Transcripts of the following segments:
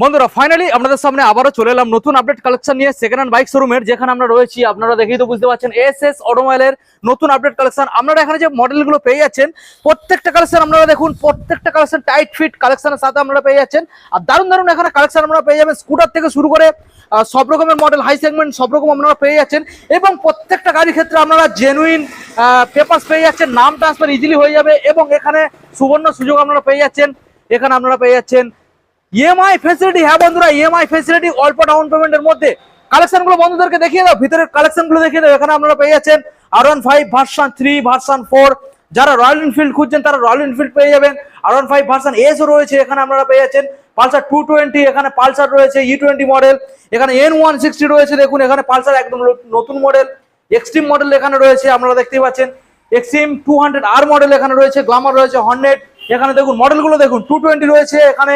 বন্ধুরা ফাইনালি আপনাদের সামনে আবারও চলে এলাম নতুন আপডেট কালেকশন নিয়ে সেকেন্ড হ্যান্ড বাইক শোরুমের যেখানে আমরা রয়েছি। আপনারা দেখেই তো বুঝতে পারছেন এস এস অটোমোবাইলের নতুন আপডেট কালেকশন আপনারা এখানে যে মডেলগুলো পেয়ে যাচ্ছেন, প্রত্যেকটা কালেকশন আপনারা দেখুন, প্রত্যেকটা কালেকশন টাইট ফিট কালেকশনের সাথে আপনারা পেয়ে যাচ্ছেন। আর দারুণ দারুণ এখানে কালেকশন আপনারা পেয়ে যাবেন স্কুটার থেকে শুরু করে সব রকমের মডেল হাই সেগমেন্ট সব রকম আপনারা পেয়ে যাচ্ছেন। এবং প্রত্যেকটা গাড়ির ক্ষেত্রে আপনারা জেনুইন পেপার্স পেয়ে যাচ্ছেন, নাম ট্রান্সফার ইজিলি হয়ে যাবে। এবং এখানে সুবর্ণ সুযোগ আপনারা পেয়ে যাচ্ছেন, এখানে আপনারা পেয়ে যাচ্ছেন ইএমআই ফেসিলিটি হ্যাঁ বন্ধুরা ইএমআই ফেসিলিটি অল্প ডাউন পেমেন্টের মধ্যে কালেকশনগুলো বন্ধুদেরকে দেখিয়ে দাও, ভিতরের কালেকশনগুলো দেখিয়ে দাও, এখানে আপনারা পেয়ে যাচ্ছেন R one five version three version four যারা রয়্যাল এনফিল্ড খুঁজছেন, তারা রয়্যাল এনফিল্ড পেয়ে যাবেন। আর ওয়ান ফাইভ ভার্সান এসও রয়েছে, এখানে আপনারা পেয়ে যাচ্ছেন। পালসার টু টোয়েন্টি এখানে পালসার রয়েছে ই টোয়েন্টি মডেল এখানে এন ওয়ান সিক্সটি রয়েছে, দেখুন, এখানে পালসার একদম নতুন মডেল এক্সট্রিম মডেল এখানে রয়েছে, আপনারা দেখতেই পাচ্ছেন। Xtreme two hundred R model এখানে রয়েছে গ্লামার রয়েছে হন্ড্রেড এখানে দেখুন মডেলগুলো দেখুন টু টোয়েন্টি রয়েছে, এখানে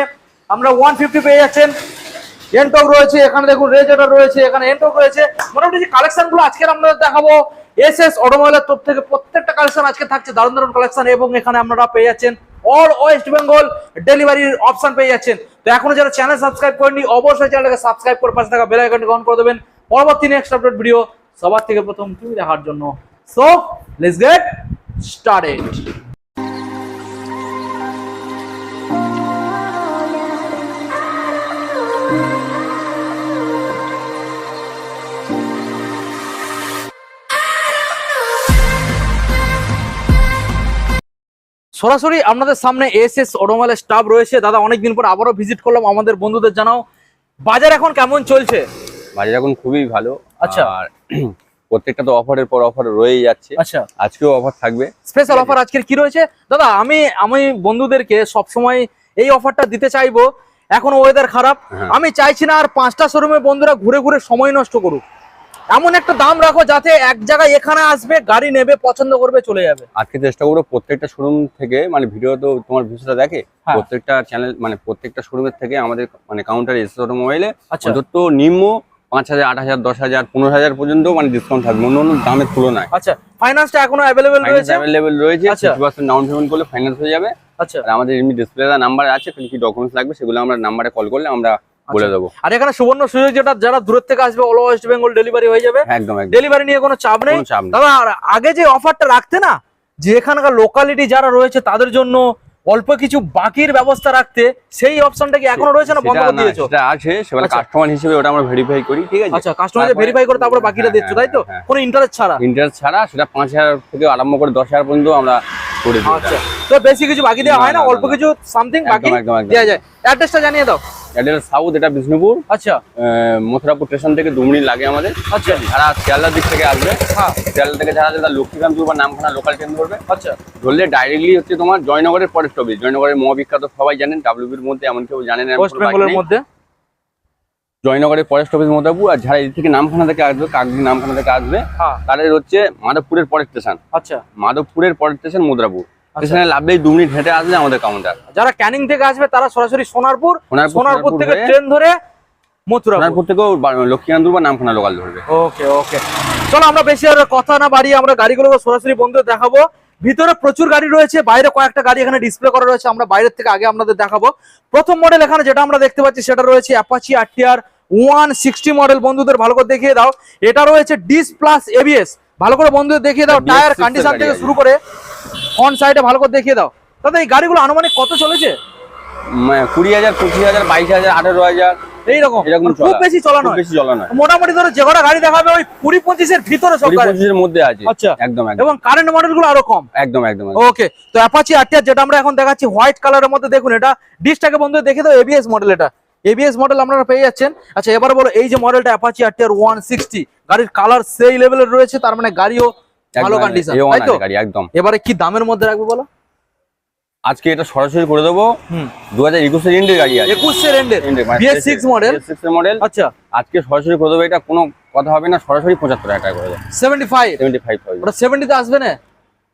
আমরা ওয়ান ফিফটি পেয়ে যাচ্ছেন। এনটক রয়েছে, এখানে দেখুন রেজেটার রয়েছে, এখানে এনটক রয়েছে। মোটামুটি যে কালেকশনগুলো আজকে আপনাদের দেখাবো এস এস অটোমোবাইলের তরফ থেকে প্রত্যেকটা কালেকশন আজকে থাকছে দারুণ দারুণ কালেকশন এবং এখানে আপনারা পেয়ে যাচ্ছেন অল ওয়েস্ট বেঙ্গল ডেলিভারির অপশন পেয়ে যাচ্ছেন। তো এখনও যারা চ্যানেল সাবস্ক্রাইব করেনি অবশ্যই চ্যানেলকে সাবস্ক্রাইব করে পাশে থাকা বেল আইকনটি অন করে দেবেন। পরবর্তী নেক্সট আপডেট ভিডিও সবার থেকে প্রথম তুমি দেখার জন্য। সো লেটস গেট স্টার্টেড সরাসরি আপনাদের সামনে এস এস অটোমোবাইলের স্টাফ রয়েছে। দাদা অনেকদিন পর আবারও ভিজিট করলাম। আমাদের বন্ধুদের জানাও। বাজার এখন কেমন চলছে? বাজার এখন খুবই ভালো। আচ্ছা। আর প্রত্যেকটা তো অফারের পর অফার রয়েই যাচ্ছে। আচ্ছা। আজকেও অফার থাকবে। স্পেশাল অফার আজকের কি রয়েছে? দাদা আমি আমি বন্ধুদেরকে সবসময় এই অফারটা দিতে চাইব। এখন ওয়েদার খারাপ। হ্যাঁ। আমি চাইছি না আর পাঁচটা শোরুমে বন্ধুরা ঘুরে ঘুরে সময় নষ্ট করুক। এমন একটা দাম রাখো যাতে এক জায়গায় এখানে আসবে গাড়ি নেবে পছন্দ করবে চলে যাবে। আজকে চেষ্টা করব প্রত্যেকটা শোরুম থেকে মানে ভিডিও তো তোমার ভিডিওটা দেখে হ্যাঁ। প্রত্যেকটা চ্যানেল মানে প্রত্যেকটা শোরুমের থেকে আমাদের মানে কাউন্টার এসে মোবাইলে অন্তত নিম্ন পাঁচ হাজার আট হাজার দশ হাজার পনেরো হাজার পর্যন্ত মানে ডিসকাউন্ট থাকবে। অন্য অন্য দামের তুলনায়। আচ্ছা ফাইন্যান্সটা এখনও অ্যাভেলেবেল রয়েছে? অ্যাভেলেবেল রয়েছে। ফিফটি পার্সেন্ট ডাউন পেমেন্ট করলে ফাইন্যান্স হয়ে যাবে। আচ্ছা। আমাদের এমনি ডিসপ্লে নাম্বার আছে কি ডকুমেন্টস লাগবে সেগুলো আমরা নাম্বারে কল করলে আমরা বলে আচ্ছা। দেবো। আর এখানে সুবর্ণ সুযোগ যেটা যারা দূরের থেকে আসবে অল ওয়েস্ট বেঙ্গল ডেলিভারি হয়ে যাবে। হ্যাঁ, একদম। ডেলিভারি নিয়ে কোনো চাপ নেই। দাদা আর আগে যে অফারটা রাখতে না যে এখানকার লোকালিটি যারা রয়েছে তাদের জন্য অল্প কিছু বাকির ব্যবস্থা রাখতে সেই অপশনটা কি এখনও রয়েছে না বন্ধ করে দিয়েছ? সেটা আছে সেটা আচ্ছা। কাস্টমার হিসেবে ওটা আমরা ভেরিফাই করি ঠিক আছে? আচ্ছা কাস্টমার ভেরিফাই করে তারপরে বাকিটা হ্যাঁ, দিচ্ছ তাই তো? হ্যাঁ, হ্যাঁ। কোনো ইন্টারেস্ট ছাড়া? ইন্টারেস্ট ছাড়া সেটা পাঁচ হাজার থেকে আরম্ভ করে দশ হাজার পর্যন্ত আমরা করে দিই। আচ্ছা। তো বেশি কিছু বাকি দেওয়া হয় না অল্প কিছু সামথিং বাকি। দেওয়া যায়। অ্যাড্রেসটা জানিয়ে দাও। এটা সাউথ এটা বিষ্ণুপুর। আচ্ছা। মথুরাপুর স্টেশন থেকে দু মিনিট লাগে আমাদের। আচ্ছা। যারা শিয়ালদার দিক থেকে আসবে হ্যাঁ। শিয়ালদা থেকে যারা যারা লক্ষ্মীকান্তপুর বা নামখানা লোকাল ট্রেন ধরবে। আচ্ছা। ধরলে ডাইরেক্টলি হচ্ছে তোমার জয়নগরের পরের স্টপেজ জয়নগরের মহাবিখ্যাত সবাই জানেন ডাব্লিউবির মধ্যে এমন কেউ জানেন ওয়েস্ট বেঙ্গলের মধ্যে? জয়নগরের পরের স্টপেজ মতাপুর আর যারা এই থেকে নামখানা থেকে আসবে কাকদি নামখানা থেকে আসবে হ্যাঁ। তাদের হচ্ছে মাধবপুরের পরের স্টেশন আচ্ছা। মাধবপুরের পরের স্টেশন মুদ্রাপুর আচ্ছা। লাভলেই দু মিনিট হেঁটে আসলে আমাদের কাউন্টার যারা ক্যানিং থেকে আসবে তারা সরাসরি সোনারপুর থেকে ট্রেন ধরে মথুরা সোনারপুর থেকেও লক্ষ্মীকান্তপুর বা নামখানা লোকাল ধরবে। ওকে ওকে। চলো আমরা বেশি আর কথা না বাড়িয়ে আমরা গাড়িগুলোকে সরাসরি বন্ধুদের দেখাবো। ভিতরে প্রচুর গাড়ি রয়েছে বাইরে কয়েকটা গাড়ি এখানে ডিসপ্লে করা রয়েছে আমরা বাইরের থেকে আগে আপনাদের দেখাবো। প্রথম মডেল এখানে যেটা আমরা দেখতে পাচ্ছি সেটা রয়েছে Apache RTR one sixty model বন্ধুদের ভালো করে দেখিয়ে দাও। এটা রয়েছে ডিস প্লাস এবিএস ভালো করে বন্ধুদের দেখিয়ে দাও টায়ার BS6 কন্ডিশন থেকে শুরু করে ফ্রন্ট সাইডে ভালো করে দেখিয়ে দাও। দাদা এই গাড়িগুলো আনুমানিক কত চলেছে? কুড়ি হাজার পঁচিশ হাজার বাইশ হাজার আঠেরো হাজার। এইরকম। এরকম খুব বেশি চলা খুব নয়। বেশি চলা নয়। মোটামুটি ধরো যে কটা গাড়ি দেখাবে ওই কুড়ি পঁচিশের ভিতরে সব গাড়ি। পঁচিশের মধ্যে আছে। আচ্ছা। একদম এবং কারেন্ট মডেলগুলো আরও কম। একদম একদম। ওকে তো অ্যাপাচি আরটিআর যেটা আমরা এখন দেখাচ্ছি হোয়াইট কালারের মধ্যে দেখুন এটা। ডিসটাকে বন্ধু দেখে দাও এবিএস মডেল এটা। এবিএস মডেল আপনারা পেয়ে যাচ্ছেন। আচ্ছা এবার বলো এই যে মডেলটা অ্যাপাচি আরটিআর ওয়ান সিক্সটি গাড়ির কালার সেই লেভেলের রয়েছে তার মানে গাড়িও ভালো কন্ডিশন তাই তো? গাড়ি একদম। এবারে কি দামের মধ্যে রাখব বলো? আজকে এটা সরাসরি করে দেবো। দু হাজার একুশের ইন্ডের গাড়ি আছে। একুশের এন্ডের মানে BS6 মডেল? মডেল আচ্ছা। আজকে সরাসরি করে দেবো এটা কোনো কথা হবে না সরাসরি পঁচাত্তর হাজার টাকা করে দেবো। সেভেন্টি ফাইভ সেভেন্টি ফাইভ ওটা সেভেন্টিতে আসবে না?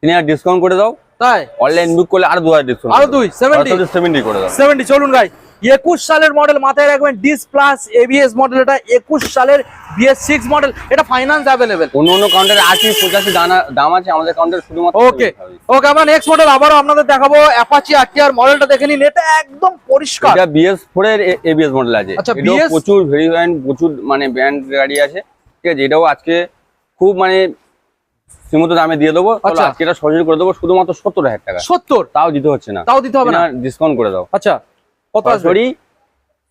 তিনি আর ডিসকাউন্ট করে দাও। তাই? অনলাইন বুক করলে আরও দু হাজার ডিসকাউন্ট আরও দুই সেভেন্টি সেভেন্টি করে দাও। সেভেন্টি চলুন গাই একুশ সালের মডেল মাথায় রাখবেন ডিস প্লাস এবিএস মডেল এটা একুশ সালের বিএস সিক্স মডেল এটা ফাইন্যান্স অ্যাভেলেবেল অন্য অন্য কাউন্টারে আশি পঁচাশি দাম আছে আমাদের কাউন্টারে শুধুমাত্র ওকে ওকে আমরা নেক্সট মডেল আবারও আপনাদের দেখাবো অ্যাপাচি মডেলটা দেখে নিন এটা একদম পরিষ্কার। এটা বিএস ফোর এর এবিএস মডেল আছে। আচ্ছা, প্রচুর ভেরিয়েন্ট প্রচুর মানে ব্র্যান্ড গাড়ি আছে। ঠিক আছে এটাও আজকে খুব মানে সীমিত দামে দিয়ে দেবো। আচ্ছা। আজকে এটা করে দেবো শুধুমাত্র সত্তর হাজার টাকা। সত্তর? তাও দিতে হচ্ছে না। তাও দিতে হবে না? ডিসকাউন্ট করে দাও। আচ্ছা। কত সরি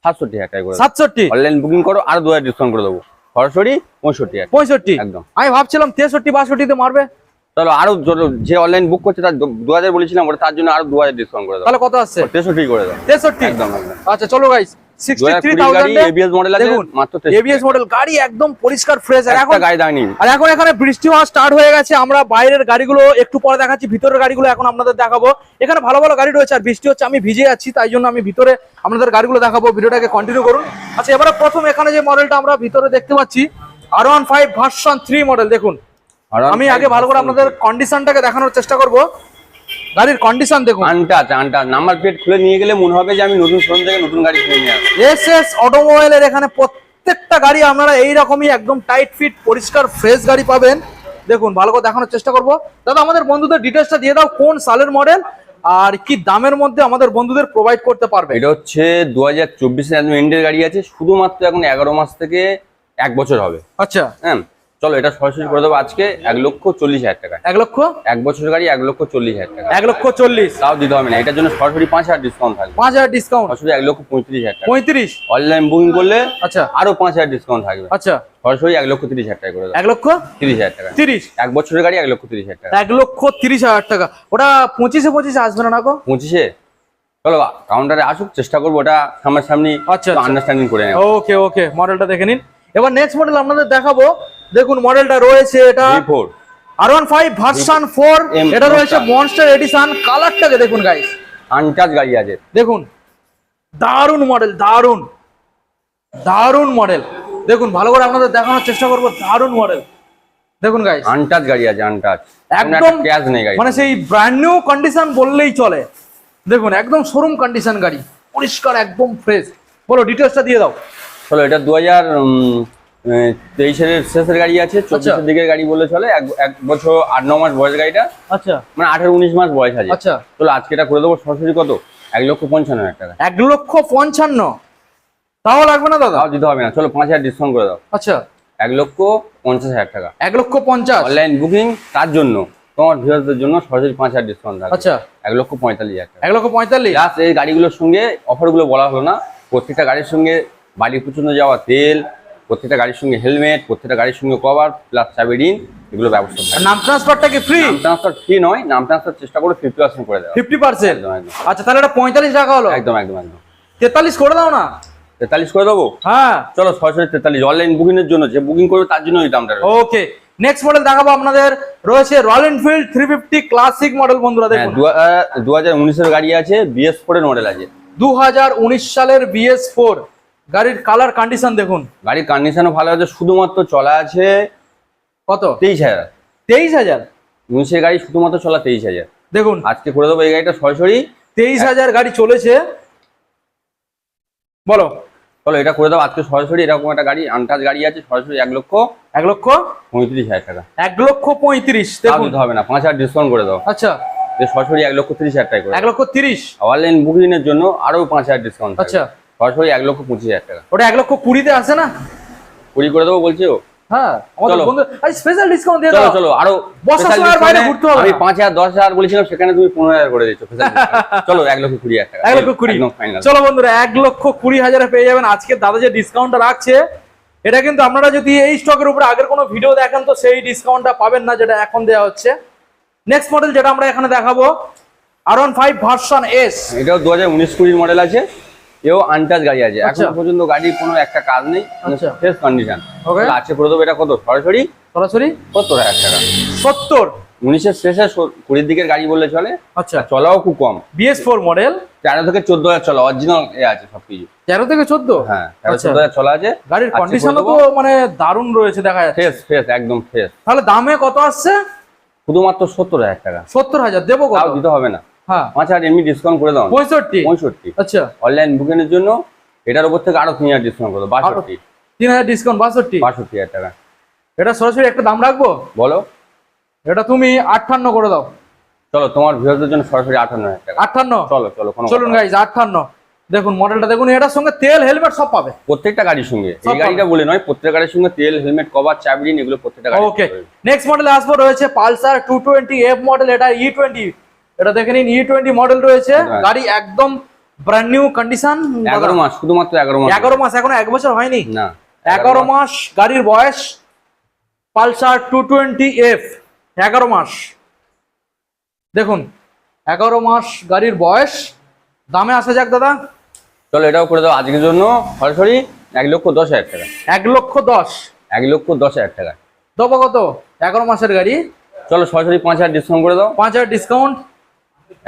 সাতষট্টি হাজার টাকা করে সাতষট্টি? অনলাইন বুকিং করো আর দু হাজার ডিসকাউন্ট করে দেবো। সরাসরি পঁয়ষট্টি পঁয়ষট্টি? একদম। আমি ভাবছিলাম তেষট্টি বাষট্টিতে মারবে। চলো আরও যে অনলাইন বুক করছে তার দু হাজার বলেছিলাম ওটা তার জন্য আরও দু হাজার ডিসকাউন্ট করে দাও। তাহলে কত আসছে? তেষট্টি করে দাও। তেষট্টি? একদম একদম। আচ্ছা চলো গাইস গাড়ি গাড়ি গাড়ি আমরা বাইরের গাড়িগুলো একটু পরে দেখাচ্ছি ভিতরের গাড়িগুলো এখন আপনাদের দেখাবো। এখানে ভালো ভালো গাড়ি রয়েছে আর বৃষ্টি হচ্ছে আমি ভিজে যাচ্ছি তাই জন্য আমি ভিতরে আপনাদের গাড়িগুলো দেখাবো ভিডিওটাকে কন্টিনিউ করুন। আচ্ছা এবারে প্রথম এখানে যে মডেলটা আমরা ভিতরে দেখতে পাচ্ছি R one five version three model দেখুন। আমি আগে ভালো করে আপনাদের কন্ডিশনটাকে দেখানোর চেষ্টা করব। গাড়ির কন্ডিশন দেখুন। আনটাচ আনটাচ নাম্বার প্লেট খুলে নিয়ে গেলে মনে হবে যে আমি নতুন শোরুম থেকে নতুন গাড়ি কিনে নিয়ে আসব এস এস অটোমোবাইলের এখানে প্রত্যেকটা গাড়ি আপনারা এই রকমই একদম টাইট ফিট পরিষ্কার ফ্রেশ গাড়ি পাবেন। দেখুন ভালো করে দেখানোর চেষ্টা করব। দাদা আমাদের বন্ধুদের ডিটেলসটা দিয়ে দাও কোন সালের মডেল আর কি দামের মধ্যে আমাদের বন্ধুদের প্রোভাইড করতে পারবে? এটা হচ্ছে দু হাজার চব্বিশে একদম এন্ডের গাড়ি আছে শুধুমাত্র এখন এগারো মাস থেকে এক বছর হবে। আচ্ছা। হ্যাঁ চলো এটা সরাসরি করে দেবো। আজকে এক লক্ষ চল্লিশ হাজার টাকা। এক লক্ষ? এক বছরের গাড়ি এক লক্ষ চল্লিশ হাজার টাকা। এক লক্ষ চল্লিশ। তাও দিতে হবে না এটার জন্য সরাসরি পাঁচ হাজার ডিসকাউন্ট থাকবে। পাঁচ হাজার ডিসকাউন্ট সরাসরি এক লক্ষ পঁয়ত্রিশ হাজার টাকা। পঁয়ত্রিশ? অনলাইন বুকিং করলে আচ্ছা। আরও পাঁচ হাজার ডিসকাউন্ট থাকবে। আচ্ছা। সরাসরি এক লক্ষ তিরিশ হাজার টাকা করে এক লক্ষ? তিরিশ হাজার টাকা। তিরিশ। এক বছরের গাড়ি এক লক্ষ তিরিশ হাজার টাকা। এক লক্ষ তিরিশ হাজার টাকা। ওটা পঁচিশে পঁচিশে আসবে না না গো? পঁচিশে? চলো কাউন্টারে আসুক চেষ্টা করব ওটা সামনাসামনি আচ্ছা, আচ্ছা। আন্ডারস্ট্যান্ডিং করে নেব ওকে ওকে মডেলটা দেখে নিন। এবার নেক্সট মডেল আপনাদের দেখাবো। দেখুন মডেলটা রয়েছে এটা R one five version four এটা রয়েছে মনস্টার এডিশন কালারটাকে দেখুন গাইস আনটাচ গাড়ি আছে। দেখুন। দারুণ মডেল দারুণ দারুণ মডেল। দেখুন ভালো করে আপনাদের দেখানোর চেষ্টা করব। দারুণ মডেল। দেখুন গাইস আনটাচ গাড়ি আছে আনটাচ একদম ক্যাশ নেই গাড়ি মানে সেই ব্র্যান্ড নিউ কন্ডিশন বললেই চলে। দেখুন একদম শোরুম কন্ডিশন গাড়ি। পরিষ্কার একদম ফ্রেশ বলো ডিটেলসটা দিয়ে দাও। চলো এটা দু হাজার তেইশের শেষের গাড়ি আছে চব্বিশের দিকের গাড়ি বলে চলে এক- বছর আট ন মাস বয়স গাড়িটা। আচ্ছা। মানে আঠারো উনিশ মাস বয়স আছে। আচ্ছা। চলো আজকে এটা করে দেবো সরাসরি কত? এক লক্ষ পঞ্চান্ন হাজার টাকা। এক লক্ষ পঞ্চান্ন। তাও লাগবে না দাদা? দিতে হবে না। চলো পাঁচ হাজার ডিসকাউন্ট করে দাও। আচ্ছা। এক লক্ষ পঞ্চাশ হাজার টাকা। এক লক্ষ পঞ্চাশ? অনলাইন বুকিং তার জন্য তোমার ভিউয়ারদের জন্য সরাসরি পাঁচ হাজার ডিসকাউন্ট থাকবে। আচ্ছা। এক লক্ষ পঁয়তাল্লিশ হাজার টাকা। এক লক্ষ পঁয়তাল্লিশ? এই গাড়িগুলোর সঙ্গে অফারগুলো বলা হলো না। প্রত্যেকটা গাড়ির সঙ্গে বাড়ি পর্যন্ত যাওয়া তেল প্রত্যেকটা গাড়ির সঙ্গে হেলমেট প্রত্যেকটা গাড়ির সঙ্গে কভার প্লাস চাবি ঋণ এগুলো ব্যবস্থা নাম ট্রান্সফারটা কি ফ্রি নাম ট্রান্সফার ফ্রি নয় নাম ট্রান্সফার চেষ্টা করে ফিফটি পার্সেন্ট করে দেওয়া ফিফটি পার্সেন্ট আচ্ছা তাহলে এটা পঁয়তাল্লিশ টাকা হলো। একদম একদম একদম। তেতাল্লিশ করে দাও না। তেতাল্লিশ করে দেবো? হ্যাঁ। চলো সরাসরি তেতাল্লিশ। অনলাইন বুকিং এর জন্য যে বুকিং করবে তার জন্য এই দামটা। ওকে নেক্সট মডেল দেখাবো আপনাদের। রয়েছে Royal Enfield three fifty classic model বন্ধুরা হ্যাঁ দেখুন। দু হাজার উনিশের গাড়ি আছে বিএস ফোর এর মডেল আছে। দু হাজার উনিশ সালের বিএস ফোর গাড়ির কালার কন্ডিশন দেখুন। গাড়ির কন্ডিশনও ভালো আছে শুধুমাত্র চলা আছে কত? তেইশ হাজার। তেইশ হাজার? উনিশের গাড়ি শুধুমাত্র চলা তেইশ হাজার। দেখুন। আজকে করে দেবো এই গাড়িটা সরাসরি। তেইশ হাজার গাড়ি চলেছে। বলো। বলো এটা করে দাও আজকে সরাসরি এরকম একটা গাড়ি আনটাজ গাড়ি আছে সরাসরি এক লক্ষ এক লক্ষ পঁয়ত্রিশ হাজার টাকা। এক লক্ষ পঁয়ত্রিশ দিতে হবে না পাঁচ হাজার ডিসকাউন্ট করে দাও। আচ্ছা। সরাসরি এক লক্ষ তিরিশ হাজার টাকা এক লক্ষ তিরিশ? অনলাইন বুকিং এর জন্য আরও পাঁচ হাজার ডিসকাউন্ট আচ্ছা। সরাসরি এক লক্ষ পঁচিশ হাজার টাকা। ওটা এক লক্ষ কুড়িতে আসে না? কুড়ি করে দেবো বলছি ও। হ্যাঁ আমাদের বন্ধু আরে স্পেশাল ডিসকাউন্ট দিয়ে দাও। চলো আরও বর্ষার special বাইরে ঘুরতে হবে আমি না। পাঁচ হাজার দশ হাজার বলেছিলাম সেখানে তুমি পনেরো হাজার করে দিচ্ছ চলো এক লক্ষ কুড়ি হাজার টাকা। লক্ষ চলো বন্ধুরা লক্ষ পেয়ে যাবেন। আজকে দাদা যে ডিসকাউন্টটা রাখছে এটা কিন্তু আপনারা যদি এই স্টকের উপরে আগের কোনো ভিডিও দেখেন তো সেই ডিসকাউন্টটা পাবেন না যেটা এখন দেওয়া হচ্ছে। নেক্সট মডেল যেটা আমরা এখানে দেখাবো R one five version S এটাও দু হাজার উনিশ কুড়ির মডেল আছে। এও আনটাচ গাড়ি আছে। আচ্ছা। এখনও পর্যন্ত গাড়ির কোনো একটা কাজ নেই আচ্ছা। ফ্রেশ কন্ডিশন আছে করে এটা কত? সরাসরি? সরাসরি? সত্তর হাজার টাকা। সত্তর? উনিশের শেষে কুড়ির দিকের গাড়ি বললে চলে। আচ্ছা। চলাও খুব কম। বিএস ফোর মডেল তেরো থেকে চোদ্দ হাজার চলা অরিজিনাল এ আছে সবকিছু। তেরো থেকে চোদ্দ? হ্যাঁ তেরো আচ্ছা। চোদ্দ হাজার চলা আছে। গাড়ির করে তো মানে দারুণ রয়েছে দেখা যাচ্ছে। ফ্রেশ ফ্রেশ একদম ফ্রেশ তাহলে দামে কত আসছে? শুধুমাত্র সত্তর হাজার টাকা। সত্তর হাজার দেবো দিতে হবে না। হ্যাঁ। পাঁচ হাজার এমনি ডিসকাউন্ট করে দাও। পঁয়ষট্টি? পঁয়ষট্টি। আচ্ছা। অনলাইন বুকিংয়ের জন্য এটার উপর থেকে আরও তিন হাজার ডিসকাউন্ট করে দাও বাষট্টি। তিন হাজার ডিসকাউন্ট বাষট্টি? বাষট্টি হাজার টাকা। এটা সরাসরি একটা দাম রাখব? বলো। এটা তুমি আটান্ন করে দাও। চলো তোমার ভিউয়ারদের জন্য সরাসরি আঠান্ন হাজার টাকা। আটান্ন? চলো চলো চলুন গাইজ আটান্ন। দেখুন মডেলটা দেখুন এটার সঙ্গে তেল হেলমেট সব পাবে। প্রত্যেকটা গাড়ির সঙ্গে। এই গাড়িটা বলে নয় প্রত্যেকটা গাড়ির সঙ্গে তেল হেলমেট কভার চাবিরিন এগুলো প্রত্যেকটা গাড়ি ওকে নেক্সট মডেলে আসব রয়েছে Pulsar two twenty F model এটা ই টোয়েন্টি। এটা দেখে নিন ই টোয়েন্টি মডেল রয়েছে। গাড়ি একদম ব্র্যান্ড নিউ কন্ডিশন এগারো মাস শুধুমাত্র এগারো মাস। এগারো মাস এখনও এক বছর হয়নি? না এগারো মাস। গাড়ির বয়স পালসার টু টোয়েন্টি এফ এগারো মাস। দেখুন এগারো মাস গাড়ির বয়স। দামে আসা যাক দাদা। চলো এটাও করে দাও। আজকের জন্য সরাসরি এক লক্ষ দশ হাজার টাকা। এক লক্ষ দশ। এক লক্ষ দশ হাজার টাকা। দেবো কত? এগারো মাসের গাড়ি। চলো সরাসরি পাঁচ হাজার ডিসকাউন্ট করে দাও। পাঁচ হাজার ডিসকাউন্ট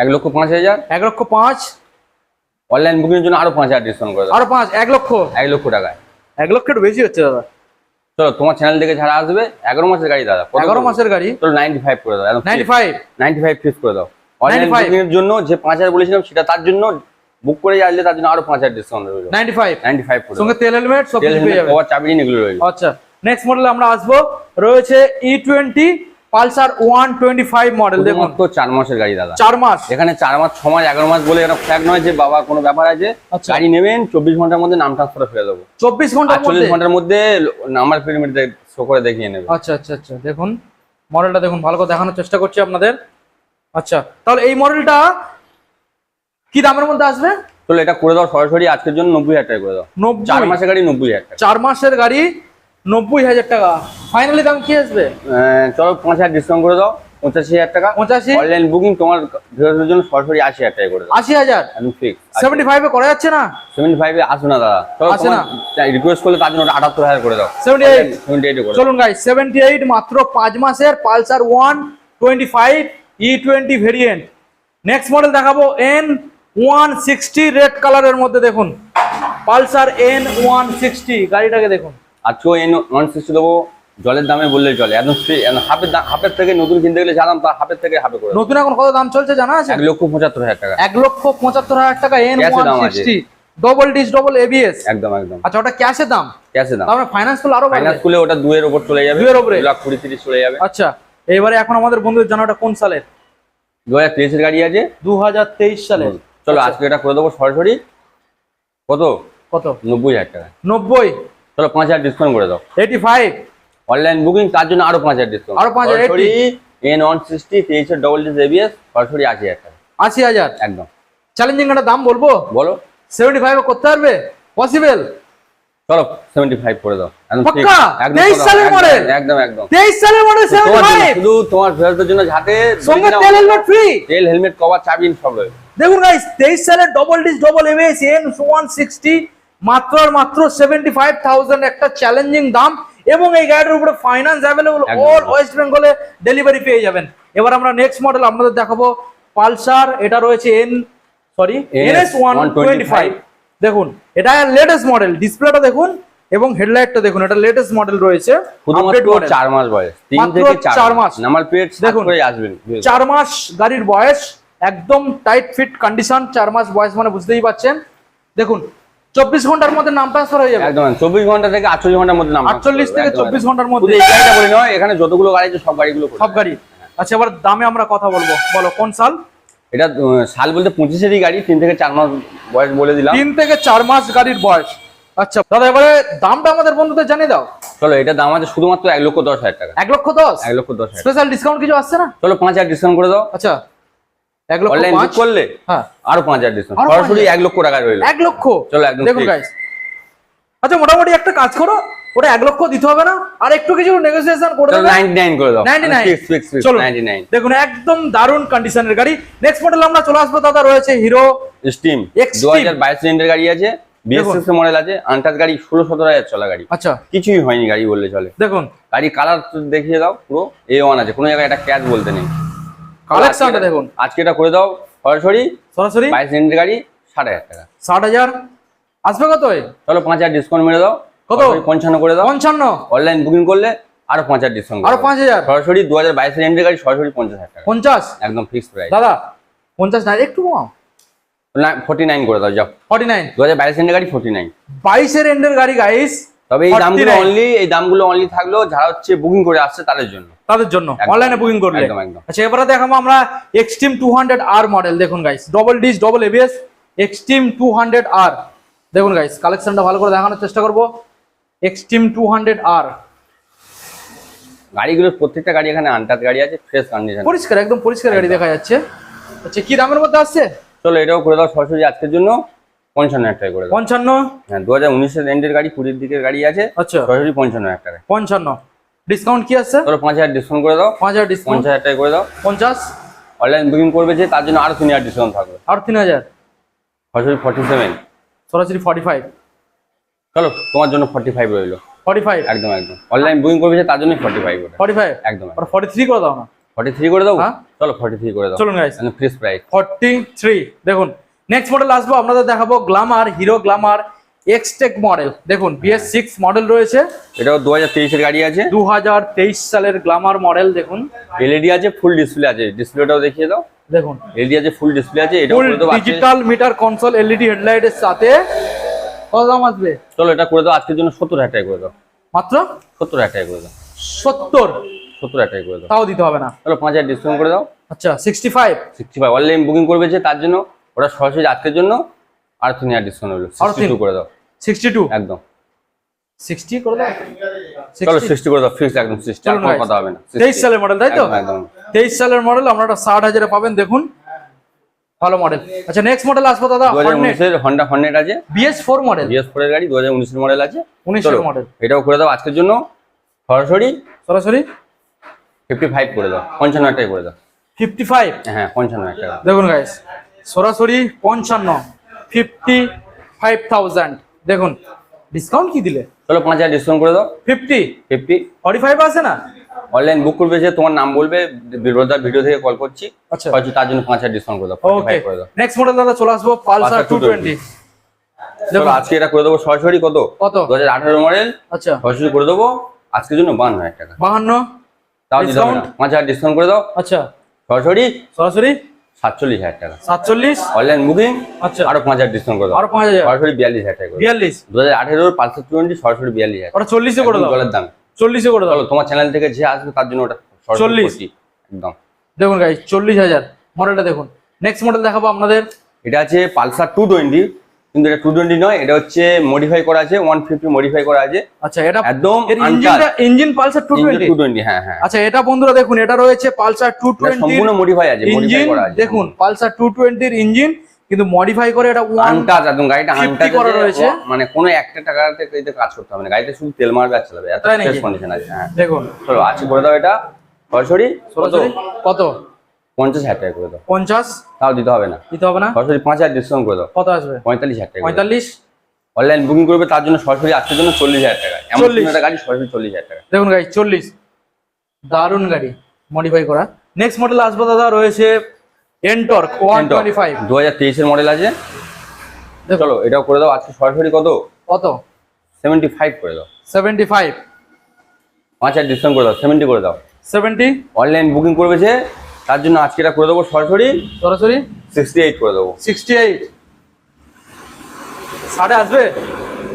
এক লক্ষ পাঁচ হাজার? এক লক্ষ পাঁচ। অনলাইন বুকিং এর জন্য আরও পাঁচ হাজার ডিসকাউন্ট করে আরও পাঁচ এক লক্ষ। এক লক্ষ টাকায়। এক লক্ষ একটু বেশি হচ্ছে দাদা। চলো তোমার চ্যানেল থেকে যারা আসবে এগারো মাসের গাড়ি দাদা। এগারো মাসের গাড়ি? চলো নাইনটি ফাইভ করে দাও ninety five ninety five fix করে দাও। অনলাইন 95 বুকিং এর জন্য যে পাঁচ হাজার বলেছিলাম সেটা তার জন্য বুক করে আসলে তার জন্য আরও পাঁচ হাজার ডিসকাউন্ট রইল নাইনটি ফাইভ নাইনটি ফাইভ করে সঙ্গে তেল হেলমেট সব চাবিরিন এগুলো রইল আচ্ছা নেক্সট মডেলে আমরা আসব রয়েছে E twenty Pulsar one twenty five model দেখুন। শুধুমাত্র চার মাসের গাড়ি দাদা। চার মাস? এখানে চার মাস ছ মাস এগারো মাস বলে এরকম ফ্ল্যাগ নয় যে বাবা কোনো ব্যাপার আছে। আচ্ছা। গাড়ি নেবেন চব্বিশ ঘণ্টার মধ্যে নাম ট্রান্সফার ফেলে দেবো। চব্বিশ ঘণ্টার আটচল্লিশ মধ্যে? ঘণ্টার মধ্যে নাম্বার পিরিমিড শো করে দেখিয়ে নেবে। আচ্ছা আচ্ছা আচ্ছা দেখুন। মডেলটা দেখুন ভালো করে দেখানোর চেষ্টা করছি আপনাদের। আচ্ছা তাহলে এই মডেলটা কি দামের মধ্যে আসবে? চলো এটা করে দাও সরাসরি আজকের জন্য নব্বই হাজার টাকা করে দাও। চার মাসের গাড়ি নব্বই হাজার টাকা। চার মাসের গাড়ি নব্বই হাজার টাকা। ফাইনালি দাম কি আসবে? চলো পাঁচ হাজার ডিসকাউন্ট করে দাও। পঁচাশি হাজার টাকা। পঁচাশি? অনলাইন বুকিং তোমার ভিউয়ারদের জন্য সরাসরি আশি হাজার টাকা করে আশি হাজার? একদম ফিক্স সেভেন্টি ফাইভে করা যাচ্ছে না? সেভেন্টি ফাইভে আসো না দাদা। আসে না। রিকোয়েস্ট করলে তার জন্য আটাত্তর হাজার করে দাও। 78 সেভেন্টি এইট করে দাও। চলুন গাই সেভেন্টি এইট মাত্র পাঁচ মাসের Pulsar one twenty five E twenty variant next model দেখাবো এন ওয়ান সিক্সটি রেড কালারের মধ্যে দেখুন। পালসার এন ওয়ান সিক্সটি গাড়িটাকে দেখুন। আজকেও এন ওয়ান সিক্সটি দেবো জলের দামে বললে চলে। একদম হাফের দাম হাফের থেকে নতুন কিনতে গেলে যা দাম তার হাফের থেকে হাফে করে নতুন এখন কত দাম চলছে জানা আছে? এক লক্ষ পঁচাত্তর হাজার টাকা। এক লক্ষ পঁচাত্তর হাজার টাকা এন দাম আছে। ডবল ডিস ডবল এবিএস একদম একদম। আচ্ছা ওটা ক্যাশের দাম? ক্যাশে দাম। তারপরে ফাইন্যান্স করলে আরও ফাইন্যান্স করলে ওটা দুয়ের উপর চলে যাবে। দুইয়ের ওপরে? দু লাখ কুড়ি তিরিশ চলে যাবে। আচ্ছা এবারে এখন আমাদের বন্ধুদের জানা ওটা কোন সালের? দু হাজার তেইশের গাড়ি আছে। দু হাজার তেইশ সালের। চলো আচ্ছা। আজকে এটা করে দেবো সরাসরি। কত? কত? নব্বই হাজার টাকা। নব্বই? চলো পাঁচ হাজার ডিসকাউন্ট করে দাও। এইটি ফাইভ অনলাইন বুকিং তার জন্য আরও পাঁচ হাজার ডিসকাউন্ট আরও 5,000, সরাসরি এন ওয়ান সিক্সটি তেইশের ডবল ডিস এবিএস সরাসরি আশি হাজার টাকা। আশি হাজার। একদম। চ্যালেঞ্জিং একটা দাম বলব? বলো। সেভেন্টি ফাইভ করতে পারবে? পসিবল চলো সেভেন্টি ফাইভ করে দাও। একদম পাক্কা? একদম 23 সালের একদম, একদম একদম। তেইশ সালের মডেল সেভেন্টি তোমার জন্য, ফাইভ শুধু তোমার ফেরতের জন্য যাতে সঙ্গে তেল হেলমেট ফ্রি তেল হেলমেট কভার চাবি সব দেখুন সালের double disc double MS N one sixty মাত্র আর মাত্র সেভেন্টি ফাইভ থাউজেন্ড একটা চ্যালেঞ্জিং দাম এবং এই গাড়ির উপরে ফাইন্যান্স অ্যাভেলেবল অল ওয়েস্ট বেঙ্গলে ডেলিভারি পেয়ে যাবেন। এবার আমরা নেক্সট মডেল আপনাদের দেখাবো। পালসার এটা রয়েছে N sorry NS one twenty five দেখুন এটা লেটেস্ট মডেল ডিসপ্লেটা দেখুন এবং হেডলাইটটা দেখুন এটা লেটেস্ট মডেল রয়েছে। শুধুমাত্র। চার মাস বয়স তিন থেকে চার চার মাস। দেখুন। আসবেন চার মাস গাড়ির বয়স একদম টাইট ফিট কন্ডিশন চার মাস বয়স মানে বুঝতেই পাচ্ছেন দেখুন চব্বিশ ঘণ্টার মধ্যে নাম ট্রান্সফার হয়ে যাবে। একদম চব্বিশ ঘণ্টা থেকে আটচল্লিশ ঘণ্টার মধ্যে নাম আটচল্লিশ থেকে চব্বিশ ঘণ্টার মধ্যে। এই গাড়িটা বলে নয় এখানে যতগুলো গাড়ি আছে সব গাড়িগুলো সব গাড়ি। আচ্ছা এবার দামে আমরা কথা বলব। বলো কোন সাল? এটা সাল বলতে পঁচিশেরই গাড়ি তিন থেকে চার মাস বয়স বলে দিলাম। তিন থেকে চার মাস গাড়ির বয়স। আচ্ছা দাদা এবারে দামটা আমাদের বন্ধুদের জানিয়ে দাও। চলো এটা দাম আছে শুধুমাত্র এক লক্ষ দশ হাজার টাকা। এক লক্ষ দশ? এক লক্ষ দশ হাজার স্পেশাল ডিসকাউন্ট কিছু আসছে না? চলো পাঁচ হাজার ডিসকাউন্ট করে দাও। আচ্ছা। এক লক্ষ অনলাইন বুক করলে? হ্যাঁ। আরও পাঁচ হাজার ডিসকাউন্ট সরাসরি এক লক্ষ টাকা রইল। এক লক্ষ? চলো, একদম দেখুন গাইস আচ্ছা মোটামুটি একটা কাজ করো ওটা এক লক্ষ দিতে হবে না আর একটু কিছু নেগোসিয়েশন করে করে দাও। 99 ফিক্স ফিক্স ফিক্স চলো নাইনটি নাইন দেখুন একদম কন্ডিশনের গাড়ি। নেক্সট মডেল আমরা চলে আসব দাদা রয়েছে হিরো স্টিম Extreme। দু হাজার বাইশ সিলিন্ডার গাড়ি আছে বিএসএস মডেল আছে আনটাচ গাড়ি ষোলো সতেরো হাজার চলা গাড়ি। আচ্ছা। কিছুই হয়নি গাড়ি বললে চলে। দেখুন। গাড়ি কালার দেখিয়ে দাও পুরো এ ওয়ান আছে। কোনো জায়গায় একটা ক্যাচ বলতে নেই। কালেকশনটা দেখুন। আজকে এটা করে দাও সরাসরি। সরাসরি? বাইশ সিলিন্ডার গাড়ি ষাট হাজার টাকা। ষাট হাজার। আসবে কত চলো পাঁচ হাজার ডিসকাউন্ট মেরে দাও। কত? পঞ্চান্ন করে দাও। পঞ্চান্ন। অনলাইন বুকিং করলে আরও পাঁচ হাজার ডিসকাউন্ট আরও পাঁচ হাজার? সরাসরি দু হাজার বাইশ সিলিন্ডার গাড়ি সরাসরি পঞ্চাশ হাজার টাকা। পঞ্চাশ? একদম ফিক্স প্রাইস দাদা পঞ্চাশ না একটু কমাও না ফোর্টি নাইন করে দাও যাও। ফর্টি নাইন দু হাজার বাইশ গাড়ি ফোর্টি নাইন বাইশের এন্ডের গাড়ি গাইস তবে এই দামগুলো অনলি এই দামগুলো অনলি থাকলেও যারা হচ্ছে বুকিং করে আসছে তাদের জন্য। তাদের জন্য। অনলাইনে বুকিং করলে। একদম, একদম। আচ্ছা এবারে দেখাবো আমরা Xtreme two hundred R model দেখুন guys double disc double ABS Xtreme two hundred R দেখুন গাইস কালেকশনটা ভালো করে দেখানোর চেষ্টা করব। এক্সট্রিম টু হান্ড্রেড আর গাড়িগুলোর প্রত্যেকটা গাড়ি এখানে আনটাচ গাড়ি আছে ফ্রেশ কন্ডিশন পরিষ্কার একদম পরিষ্কার গাড়ি দেখা যাচ্ছে। আচ্ছা কি দামের মধ্যে আসছে? চলো এটাও করে দাও সরাসরি আজকের জন্য। পঞ্চান্ন হাজার টাকা করে পঞ্চান্ন? হ্যাঁ দু হাজার উনিশের গাড়ি কুড়ির দিকের গাড়ি আছে আচ্ছা। সরাসরি পঞ্চান্ন হাজার টাকা পঞ্চান্ন। ডিসকাউন্ট কি আছে? পাঁচ হাজার ডিসকাউন্ট করে দাও। পাঁচ হাজার ডিসকাউন্ট পঞ্চাশ হাজার টাকা করে দাও। পঞ্চাশ? অনলাইন বুকিং করবে যে তার জন্য আরও তিন হাজার ডিসকাউন্ট থাকবে। আর তিন হাজার? সরাসরি ফর্টি সেভেন সরাসরি ফর্টি ফাইভ চলো তোমার জন্য ফর্টি ফাইভ রইল। ফর্টি ফাইভ একদম একদম। অনলাইন বুকিং করবে যে তার জন্যই ফর্টি ফাইভ ফর্টি ফাইভ একদম। ফর্টি থ্রি করে দাও না। ফর্টি থ্রি করে দাও? হ্যাঁ। চলো ফর্টি থ্রি করে দাও। চলুন প্রাইস ফর্টি থ্রি দেখুন নেক্সট মডেল আসব আপনাদের দেখাবো Glamour Hero Glamour Xtec model দেখুন বিএস সিক্স মডেল রয়েছে। এটাও দু হাজার তেইশের গাড়ি আছে। দু হাজার তেইশ সালের গ্লামার মডেল দেখুন। এলইডি আছে ফুল ডিসপ্লে আছে। ডিসপ্লেটাও দেখিয়ে দাও। দেখুন। এলইডি আছে ফুল ডিসপ্লে আছে ডিজিটাল মিটার কনসোল এলইডি হেডলাইটের সাথে। কত দাম আসবে? চলো এটা করে দাও আজকের জন্য সত্তর হাজার টাকা করে দাও। মাত্র? সত্তর হাজার টাকা করে দাও। সত্তর? সত্তর হাজার টাকা করে দাও। তাও দিতে হবে না। চলো পাঁচ হাজার ডিসকাউন্ট করে দাও। আচ্ছা sixty five sixty five online booking করবে যে তার জন্য। ওটা সরাসরি আজকের জন্য আর তিন হাজার ডিসকাউন্ট হলো সিক্সটি টু। করে দাও। সিক্সটি টু একদম। সিক্সটি করে দাও? চলো 60 সিক্সটি করে দাও ফিক্স একদম সিক্সটি আর কোনো কথা হবে না। তেইশ সালের মডেল তাই তো? একদম। তেইশ সালের মডেল আপনারা ষাট হাজারে পাবেন দেখুন। ভালো মডেল আচ্ছা নেক্সট মডেল আসব দাদা উনিশের হন্ডা হন্ডেড আছে। বিএস ফোর মডেল জিএস ফোরের গাড়ি দু হাজার উনিশের মডেল আছে। উনিশের মডেল এটাও করে দাও আজকের জন্য। সরাসরি সরাসরি? ফিফটি ফাইভ করে দাও পঞ্চান্ন হাজার টাকা করে দাও। ফিফটি ফাইভ হ্যাঁ পঞ্চান্ন টাকা। দেখুন গাইস সরাসরি পঞ্চান্ন ফিফটি ফাইভ থাউজেন্ড দেখুন ডিসকাউন্ট কি দিলে? চলো পাঁচ হাজার ডিসকাউন্ট করে দাও। ফিফটি ফিফটি ফর্টি ফাইভ আছে না? অনলাইন বুক করবে যে তোমার নাম বলবে বিরোধার ভিডিও থেকে কল করছি। আচ্ছা। তার জন্য পাঁচ হাজার ডিসকাউন্ট করে দাও ওকে করে দাও। নেক্সট মডেল দাদা চলে আসব পালসার টু টোয়েন্টি দেখুন। আজকে এটা করে দেবো সরাসরি কত? কত? দু হাজার আঠারো মডেল আচ্ছা। সরাসরি করে দেবো আজকের জন্য বান্ন হাজার টাকা। বাহান্ন? তাও? পাঁচ হাজার ডিসকাউন্ট করে দাও। আচ্ছা। সরাসরি? সরাসরি? সাতচল্লিশ হাজার টাকা। সাতচল্লিশ? অনলাইন বুকিং আচ্ছা। আরও পাঁচ হাজার ডিসকাউন্ট করে আরও পাঁচ হাজার। সরাসরি বিয়াল্লিশ হাজার টাকা বিয়াল্লিশ? দু হাজার আঠেরোর পালসার টোয়েন্টি সরাসরি বিয়াল্লিশ হাজার ওটা চল্লিশে করে একদম দাও। জলের দাম। চল্লিশে করে দাও। তোমার চ্যানেল থেকে যে আসবে তার জন্য ওটা চল্লিশ? 40 একদম। দেখুন চল্লিশ হাজার। মডেলটা দেখুন। নেক্সট মডেল দেখাবো আপনাদের। এটা আছে পালসার টু টোয়েন্টি কিন্তু এটা টু টোয়েন্টি নয় এটা হচ্ছে মডিফাই করা আছে ওয়ান ফিফটি মডিফাই করা আছে। আচ্ছা এটা একদম ইঞ্জিনটা engine Pulsar two twenty two twenty হ্যাঁ হ্যাঁ। আচ্ছা এটা বন্ধুরা দেখুন এটা রয়েছে পালসার টু টোয়েন্টি সম্পূর্ণ মডিফাই আছে মডিফাই করা আছে। দেখুন পালসার টু টোয়েন্টির ইঞ্জিন কিন্তু মডিফাই করে এটা আনটাচ একদম গাড়িটা 50 আনটাচ করা রয়েছে। মানে কোনো একটা টাকাতে এতে কাজ করতে হবে না গাড়িতে শুধু তেল মারবে আর চালাবে এত? ফ্রেশ কন্ডিশন আছে হ্যাঁ। দেখুন। চলো আজকে করে দাও এটা। সরাসরি? কত? পঞ্চাশ হাজার টাকা করে দাও। পঞ্চাশ? তাও দিতে হবে না। দিতে হবে না? সরাসরি পাঁচ হাজার ডিসকাউন্ট করে দাও। কত আসবে? পঁয়তাল্লিশ হাজার টাকা পঁয়তাল্লিশ? অনলাইন বুকিং করবে তার জন্য সরাসরি আজকের জন্য চল্লিশ হাজার টাকা। এমন 40 একটা গাড়ি সরাসরি চল্লিশ হাজার টাকা। দেখুন গাড়ি চল্লিশ। দারুণ গাড়ি মডিফাই করা। নেক্সট মডেল আসবে দাদা রয়েছে এনটর্ক ওয়ান টোয়েন্টি ফাইভ দু হাজার তেইশের মডেল আছে। চলো এটাও করে দাও আজকে সরাসরি কত? কত? সেভেন্টি ফাইভ করে দাও। সেভেন্টি ফাইভ পাঁচ হাজার ডিসকাউন্ট করে দাও সেভেন্টি করে দাও। সেভেন্টি অনলাইন বুকিং করবে যে তার জন্য আজকে এটা করে দেবো সরাসরি সরাসরি? সিক্সটি এইট করে দেবো। সিক্সটি এইট সাড়ে আসবে?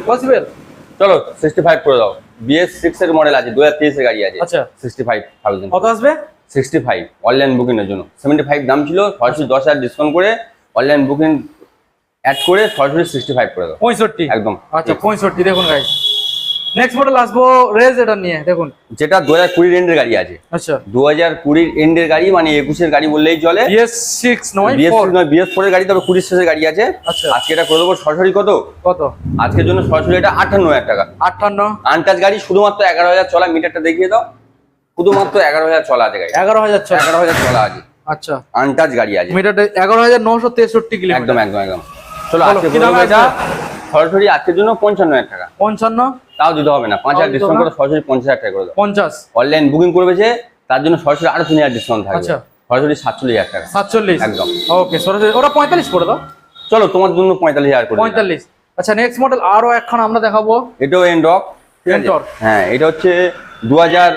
পসিবল চলো সিক্সটি ফাইভ করে দাও। বিএস সিক্স এর মডেল আছে দু হাজার তেইশের গাড়ি আছে। আচ্ছা। সিক্সটি ফাইভ থাউজেন্ড কত আসবে? সিক্সটি ফাইভ অনলাইন বুকিং এর জন্য। সেভেন্টি ফাইভ দাম ছিল সরাসরি দশ হাজার ডিসকাউন্ট করে অনলাইন বুকিং অ্যাড করে সরাসরি সিক্সটি ফাইভ করে দাও। পঁয়ষট্টি। একদম। আচ্ছা পঁয়ষট্টি দেখুন গাই নেক্সট মডেল আসব রেজ এটা নিয়ে দেখুন। যেটা দু হাজার কুড়ির এন্ডের গাড়ি আছে। আচ্ছা। দু হাজার কুড়ির এন্ডের গাড়ি মানে একুশের গাড়ি বললেই চলে। বিএস সিক্স নয় বিএস। নয় বিএস ফোরের গাড়ি তবে কুড়ির শেষের গাড়ি আছে। আচ্ছা। আজকে এটা করে দেবো সরাসরি কত? কত? আজকের জন্য সরাসরি এটা আটান্ন হাজার টাকা। আটান্ন। আনটাচ গাড়ি শুধুমাত্র এগারো হাজার চলা মিটারটা দেখিয়ে দাও। শুধুমাত্র এগারো হাজার চলা আছে গাড়ি। এগারো হাজার ছয় এগারো হাজার চলা আছে। আচ্ছা। আনটাচ গাড়ি আছে। মিটারটা এগারো হাজার নশো তেষট্টি কিলোমিটার। একদম একদম একদম। চলো আজকে এটা? সরাসরি আজকের জন্য পঞ্চান্ন হাজার টাকা। পঞ্চান্ন? তাও দিতে হবে না পাঁচ হাজার ডিসকাউন্ট করে সরাসরি পঞ্চাশ হাজার টাকা করে দাও। পঞ্চাশ। অনলাইন বুকিং করবে যে তার জন্য সরাসরি আরও তিন হাজার ডিসকাউন্ট থাকবে। আচ্ছা। সরাসরি সাতচল্লিশ হাজার টাকা। সাতচল্লিশ? একদম। ওকে সরাসরি ওটা পঁয়তাল্লিশ করে দাও। চলো তোমার জন্য পঁয়তাল্লিশ হাজার করে পঁয়তাল্লিশ। আচ্ছা নেক্সট মডেল আরও একখান আমরা দেখাবো। এটাও এন্ডক Endrock। হ্যাঁ এটা হচ্ছে দু হাজার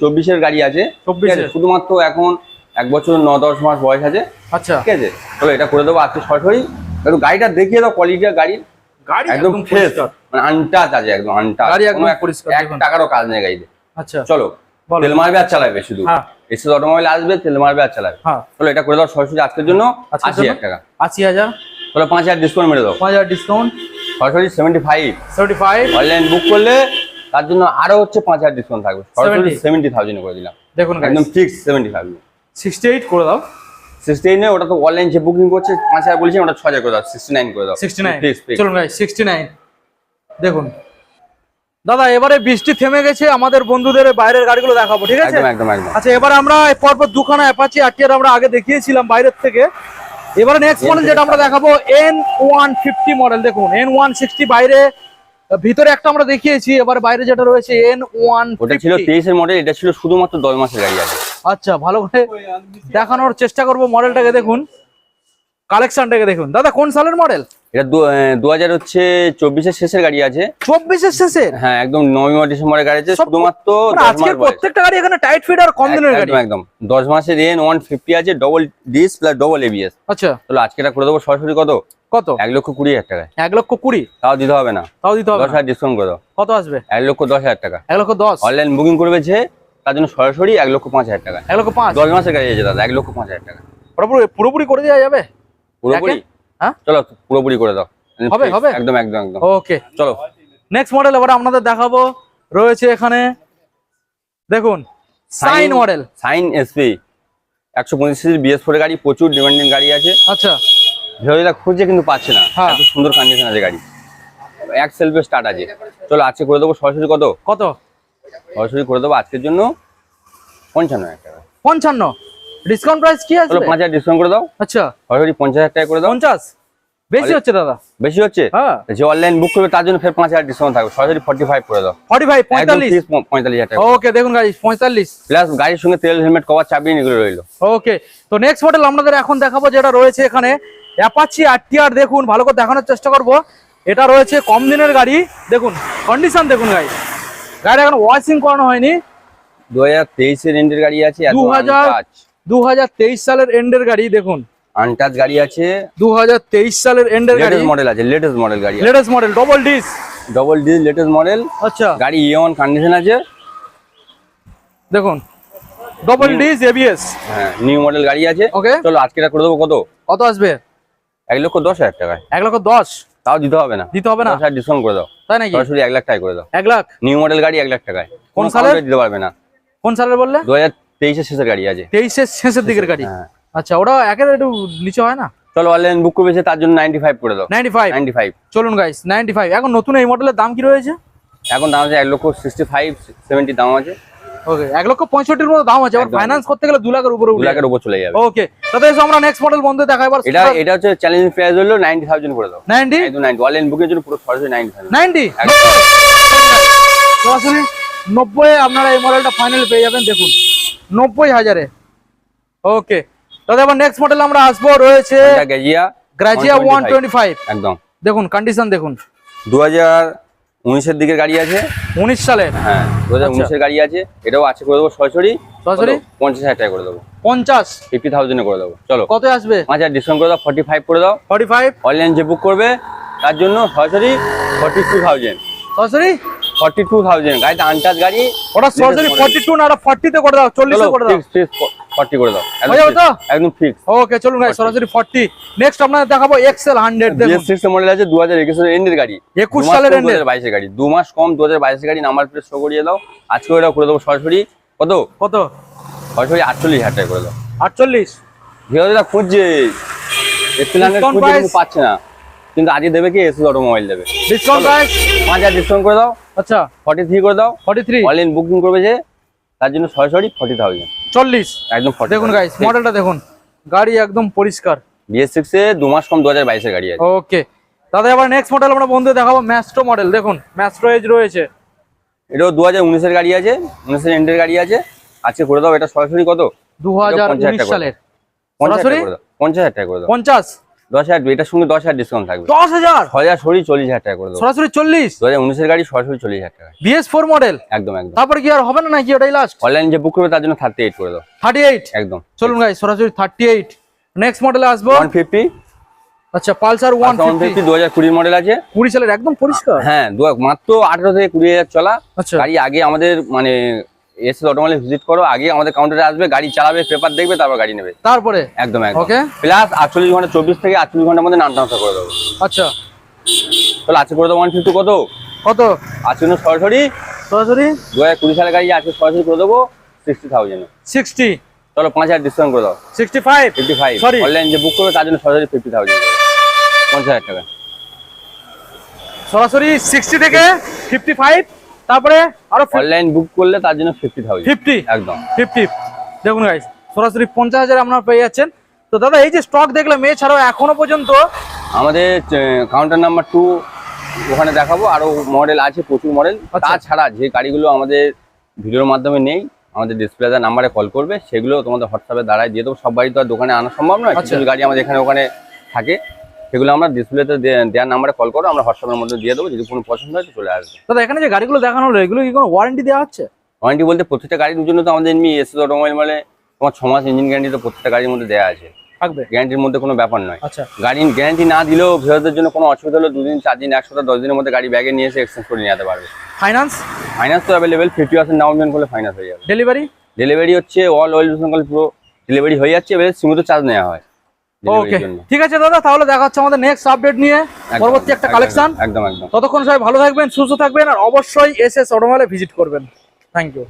চব্বিশের গাড়ি আছে। 24 ঠিক শুধুমাত্র এখন এক বছর ন দশ মাস বয়স আছে। আচ্ছা। ঠিক আছে? চলো এটা করে দেবো আজকে সরাসরি। একটু গাড়িটা দেখিয়ে দাও কোয়ালিটির গাড়ি গাড়ি একদম ফ্রেশ মানে আনটাচ আছে একদম আনটাচ গাড়ি একদম পরিষ্কার, এক টাকারও কাজ নেই গাড়িতে। আচ্ছা। চলো। তেল মারবে আর চালাবে শুধু। হ্যাঁ। এসে অটোমোবাইল আসবে তেল মারবে আর চালাবে। হ্যাঁ। চলো এটা করে দাও সরাসরি আজকের জন্য আজকের আশি হাজার টাকা। আশি হাজার। চলো পাঁচ হাজার ডিসকাউন্ট মেরে দাও। পাঁচ হাজার ডিসকাউন্ট সরাসরি seventy five seventy five online book করলে তার জন্য আরও হচ্ছে পাঁচ হাজার ডিসকাউন্ট থাকবে। সরাসরি সেভেন্টি থাউজেন্ড করে দিলাম। দেখুন একদম fix seventy thousand sixty eight করে দাও। সিক্সটি এইট ওটা তো অনলাইন যে বুকিং করছে পাঁচ হাজার বলেছি ওটা ছ হাজার করে দাও সিক্সটি নাইন করে দাও। সিক্সটি নাইন চলুন ভাই সিক্সটি নাইন দেখুন। দাদা এবারে বৃষ্টি থেমে গেছে আমাদের বন্ধুদের বাইরের গাড়িগুলো দেখাবো ঠিক আছে? একদম একদম আচ্ছা এবার আমরা পরপর দুখানা অ্যাপাচি আরটিআর আমরা আগে দেখিয়েছিলাম বাইরের থেকে। এবারে নেক্সট মডেল যেটা আমরা দেখাবো এন ওয়ান ফিফটি মডেল দেখুন এন ওয়ান সিক্সটি বাইরে ভিতরে একটা আমরা দেখিয়েছি এবার বাইরে যেটা রয়েছে এন ওয়ান ওটা ছিল তেইশের মডেল এটা ছিল শুধুমাত্র দশ মাসের গাড়ি আছে আচ্ছা ভালো করে দেখানোর চেষ্টা করব মডেলটাকে দেখুন। কালেকশনটাকে দেখুন। দাদা কোন সালের মডেল এটা দু হাজার হচ্ছে চব্বিশের শেষের গাড়ি আছে। চব্বিশের শেষের? হ্যাঁ একদম নভেম্বর ডিসেম্বরের গাড়ি আছে শুধুমাত্র মানে আজকের প্রত্যেকটা গাড়ি এখানে টাইট ফিট আর কম দিনের গাড়ি? একদম একদম। দশ মাসের এন ওয়ান ফিফটি আছে double disc plus double ABS আচ্ছা। তাহলে আজকে এটা করে দেবো সরাসরি কত? কত? এক লক্ষ কুড়ি হাজার টাকা এক লক্ষ কুড়ি? তাও দিতে হবে না। তাও দিতে হবে দশ হাজার ডিসকাউন্ট করে কত আসবে? এক লক্ষ দশ হাজার টাকা। এক লক্ষ দশ। অনলাইন বুকিং করবে যে তার জন্য সরাসরি এক লক্ষ পাঁচ হাজার টাকা। এক লক্ষ পাঁচ? দশ মাসের গাড়ি আছে দাদা এক লক্ষ পাঁচ হাজার টাকা। পুরোপুরি পুরোপুরি করে দেওয়া যাবে? পুরোপুরি? হ্যাঁ? চলো পুরোপুরি করে দাও। হবে, হবে? একদম একদম একদম। ওকে। চলো। নেক্সট মডেল এবার আপনাদের দেখাবো। রয়েছে এখানে দেখুন সাইন মডেল সাইন এসপি একশো পঁচিশ বিএস ফোর গাড়ি প্রচুর ডিমান্ডিং গাড়ি আছে। আচ্ছা। ভিডিওটা খুঁজছে কিন্তু পাচ্ছে না। হ্যাঁ। এত সুন্দর কন্ডিশন আছে গাড়ি। এক সেলফে স্টার্ট আছে। চলো আজকে করে দেবো সরাসরি কত? কত? সরাসরি করে দেবো আজকের জন্য পঞ্চান্ন হাজার টাকা। পঞ্চান্ন। ডিসকাউন্ট প্রাইস কি আসবে পাঁচ হাজার ডিসকাউন্ট করে দাও। আচ্ছা। সরাসরি পঞ্চাশ হাজার টাকা করে দাও। পঞ্চাশ? বেশি হচ্ছে দাদা। বেশি হচ্ছে? হ্যাঁ। যে অনলাইন বুক করবে তার জন্য ফের পাঁচ হাজার ডিসকাউন্ট থাকবে। সরাসরি ফর্টি ফাইভ করে দাও। ফর্টি ফাইভ পঁয়তাল্লিশ? পঁয়তাল্লিশ হাজার টাকা। ওকে দেখুন গাড়ি পঁয়তাল্লিশ। প্লাস গাড়ির সঙ্গে তেল হেলমেট কভার চাবি এগুলো রইল। ওকে তো নেক্সট মডেল আপনাদের এখন দেখাবো যেটা রয়েছে এখানে। অ্যাপাচি আরটিআর দেখুন ভালো করে দেখানোর চেষ্টা করব। এটা রয়েছে কম দিনের গাড়ি। দেখুন কন্ডিশন দেখুন গাড়ি গাড়ি এখন ওয়াশিং করানো হয়নি। দু হাজার তেইশের এন্ডের গাড়ি আছে দু হাজার দু সালের এন্ডের গাড়ি দেখুন। আনটাচ গাড়ি আছে। দু হাজার তেইশ সালের এন্ডের গাড়ি। মডেল আছে লেটেস্ট মডেল গাড়ি latest model double disc double D latest model আচ্ছা। গাড়ি ইয়ে ওয়ান কন্ডিশন আছে। দেখুন ডবল ডিস এবিএস হ্যাঁ নিউ মডেল গাড়ি আছে। ওকে চলো আজকে এটা করে দেবো কত? কত আসবে? এক লক্ষ দশ হাজার টাকায়। এক লক্ষ দশ? তাও দিতে হবে না। দিতে হবে না? ডিসকাউন্ট করে দাও। তাই নাকি? সরাসরি এক লাখ টাকা করে দাও। এক লাখ? নিউ মডেল গাড়ি এক লাখ টাকায়। কোন সালের? দিতে পারবে না। কোন সালের বললে? দু হাজার তেইশের শেষের গাড়ি আছে। তেইশের শেষের দিকের গাড়ি? হ্যাঁ। আচ্ছা ওটা একের একটু নিচে হয় না? চলো অনলাইন বুক করবে যে তার জন্য নাইনটি ফাইভ করে দাও। নাইনটি ফাইভ নাইনটি ফাইভ চলুন গাইস নাইনটি ফাইভ এখন নতুন এই মডেলের দাম কি রয়েছে? এখন দাম আছে এক লক্ষ সিক্সটি ফাইভ সেভেন্টি দাম আছে। ওকে এক লক্ষ পঁয়ষট্টির মতো দাম আছে আবার ফাইন্যান্স করতে গেলে দু লাখের উপরে দু লাখের উপর চলে যাবে। ওকে তাতে আমরা নেক্সট মডেল বন্ধু দেখা এবার এটা এটা হচ্ছে চ্যালেঞ্জিং প্রাইস হলো নাইনটি থাউজেন্ড করে দাও। নাইনটি নাইনটি অনলাইন বুকের জন্য পুরো সরাসরি নাইনটি নাইনটি নব্বই আপনারা এই মডেলটা ফাইনাল পেয়ে যাবেন দেখুন। নব্বই হাজারে। ওকে তাতে আবার নেক্সট মডেল আমরা আসব রয়েছে গেজিয়া গ্রাজিয়া ওয়ান টোয়েন্টি ফাইভ একদম। দেখুন কন্ডিশন দেখুন। দু হাজার উনিশের দিকের গাড়ি আছে। উনিশ সালে? হ্যাঁ দু হাজার উনিশের গাড়ি আছে এটাও আছে করে দেবো সরাসরি। সরাসরি? পঞ্চাশ হাজার টাকা করে দেবো। পঞ্চাশ? ফিফটি থাউজেন্ডে করে দেবো। চলো। কত আসবে? পাঁচ হাজার ডিসকাউন্ট করে দাও ফর্টি ফাইভ করে দাও। ফর্টি ফাইভ অনলাইন যে বুক করবে তার জন্য সরাসরি ফর্টি টু থাউজেন্ড সরাসরি? ফর্টি টু থাউজেন্ড গাড়িটা আনটাচ গাড়ি ওটা সরাসরি ফর্টি টু না ফর্টিতে করে দাও চল্লিশে করে দাও। ফর্টি করে দাও। তো? একদম ফিক্স ওকে চলুন ভাই সরাসরি ফর্টি নেক্সট আপনাদের দেখাবো এক্সেল হান্ড্রেড সিক্স মডেল আছে দু হাজার একুশের এন্ডের গাড়ি। 21 দু মাস সালের এর। 2022 গাড়ি। দু মাস কম দু হাজার বাইশের গাড়ি নাম্বার প্লেট শো করিয়ে দাও। আজকে ওটা করে দেবো সরাসরি। কত? কত? সরাসরি আটচল্লিশ হাজার টাকা করে দাও। আটচল্লিশ। ভিওরা খুঁজছে। এক্সেল হান্ড্রেড খুঁজছে পাচ্ছে না। কিন্তু আজকে দেবে কি এসি অটোমোবাইল দেবে। ডিসকাউন্ট প্রাইস পাঁচ হাজার ডিসকাউন্ট করে দাও। আচ্ছা। ফর্টি থ্রি করে দাও। ফর্টি থ্রি অনলাইন বুকিং করবে যে তার জন্য সরাসরি ফর্টি থাউজেন্ড চল্লিশ? একদম ফর্টি দেখুন গাইস মডেলটা দেখুন। গাড়ি একদম পরিষ্কার। বিএস এ দু মাস কম দু হাজার বাইশের গাড়ি আছে। ওকে দাদা এবার নেক্সট মডেল আমরা বন্ধু দেখাবো ম্যাস্ট্রো মডেল দেখুন ম্যাস্ট্রো এজ রয়েছে। এটাও দু হাজার উনিশের গাড়ি আছে উনিশের এন্ডের গাড়ি আছে। আজকে করে দাও এটা সরাসরি কত? দু হাজার উনিশ সালের। সরাসরি? পঞ্চাশ হাজার টাকা করে দাও। পঞ্চাশ? দশ হাজার এটার সঙ্গে দশ হাজার ডিসকাউন্ট থাকবে। দশ হাজার? চল্লিশ হাজার টাকা করে দেবো। সরাসরি চল্লিশ? দু হাজার উনিশের গাড়ি সরাসরি চল্লিশ হাজার টাকা। বিএস ফোর মডেল একদম একদম। তারপরে কি আর হবে না নাকি ওটাই লাস্ট অনলাইন যে বুক করবে তার জন্য থার্টি এইট করে দাও থার্টি এইট একদম। চলুন গাই সরাসরি থার্টি এইট নেক্সট মডেলে আসব। ওয়ান ফিফটি আচ্ছা পালসার ওয়ান ফিফটি দু হাজার কুড়ির মডেল আছে। কুড়ি সালের একদম পরিষ্কার? হ্যাঁ মাত্র আঠারো থেকে কুড়ি হাজার চলা। আচ্ছা। গাড়ি আগে আমাদের মানে এসে অটোমালে ভিজিট করো আগে আমাদের কাউন্টারে আসবে গাড়ি চালাবে পেপার দেখবে তারপর গাড়ি নেবে। তারপরে? একদম একদম। ওকে প্লাস আটচল্লিশ ঘণ্টা চব্বিশ থেকে আটচল্লিশ ঘণ্টার মধ্যে নাম ট্রান্সফার করে দেবো। আচ্ছা। তাহলে আছে করে দেবো ওয়ান ফিফটি কত? কত? আছে না সরাসরি? সরাসরি? দু হাজার কুড়ি সালের গাড়ি আছে সরাসরি করে দেবো সিক্সটি থাউজেন্ড সিক্সটি চলো পাঁচ হাজার ডিসকাউন্ট করে দাও। Sixty five fifty five. Online যে বুক করবে তার জন্য সরাসরি ফিফটি থাউজেন্ড পঞ্চাশ হাজার টাকা। সরাসরি সিক্সটি থেকে ফিফটি ফাইভ তারপরে আরও অনলাইন বুক করলে তার জন্য ফিফটি থাউজেন্ড ফিফটি একদম। ফিফটি দেখুন গাইস সরাসরি পঞ্চাশ হাজার আপনারা পেয়ে যাচ্ছেন। তো দাদা এই যে স্টক দেখলাম ছাড়াও এখনও পর্যন্ত আমাদের কাউন্টার নাম্বার টু ওখানে দেখাবো। আরও মডেল আছে প্রচুর মডেল আচ্ছা। তাছাড়া যে গাড়িগুলো আমাদের ভিডিওর মাধ্যমে নেই আমাদের ডিসপ্লে নাম্বারে কল করবে। সেগুলো তোমাদের হোয়াটসঅ্যাপে দাঁড়ায় দিয়ে দেবো। সব বাড়ি তো আর দোকানে আনা সম্ভব নয়। আচ্ছা। কিছু গাড়ি আমাদের এখানে ওখানে থাকে। সেগুলো আমরা ডিসপ্লেতে দেওয়ার নাম্বারে কল করো আমরা হোয়াটসঅ্যাপের মধ্যে দিয়ে দেবো যদি কোনো পছন্দ হয় তো চলে আসবে। দাদা এখানে যে গাড়িগুলো দেখানো হলো এগুলো কি কোনো ওয়ারেন্টি দেওয়া হচ্ছে? ওয়ারেন্টি বলতে প্রত্যেকটা গাড়ির জন্য তো আমাদের এমনি এসএস অটোমোবাইল মানে তোমার ছ মাস ইঞ্জিন গ্যারান্টি তো প্রত্যেকটা গাড়ির মধ্যে দেওয়া আছে। থাকবে? গ্যারান্টির মধ্যে কোনো ব্যাপার নয়। আচ্ছা। গাড়ির গ্যারান্টি না দিলেও ভিউয়ারদের জন্য কোনো অসুবিধা হলো দুদিন চার দিন এক সপ্তাহ দশ দিনের মধ্যে গাড়ি ব্যাগে নিয়ে এসে এক্সচেঞ্জ করে নিয়ে যেতে পারবে। ফাইন্যান্স ফাইন্যান্স তো available fifty percent down payment করলে ফাইন্যান্স হয়ে যাবে। ডেলিভারি ডেলিভারি হচ্ছে অল ওয়েল পুরো ডেলিভারি হয়ে যাচ্ছে এবারে সিমুতো চার্জ নেওয়া হয়। ওকে ঠিক আছে দাদা তাহলে দেখা হচ্ছে আমাদের নেক্সট আপডেট নিয়ে। পরবর্তী একটা কালেকশন একদম একদম। ততক্ষণ সবাই ভালো থাকবেন সুস্থ থাকবেন আর অবশ্যই এস এস ভিজিট করবেন। Thank you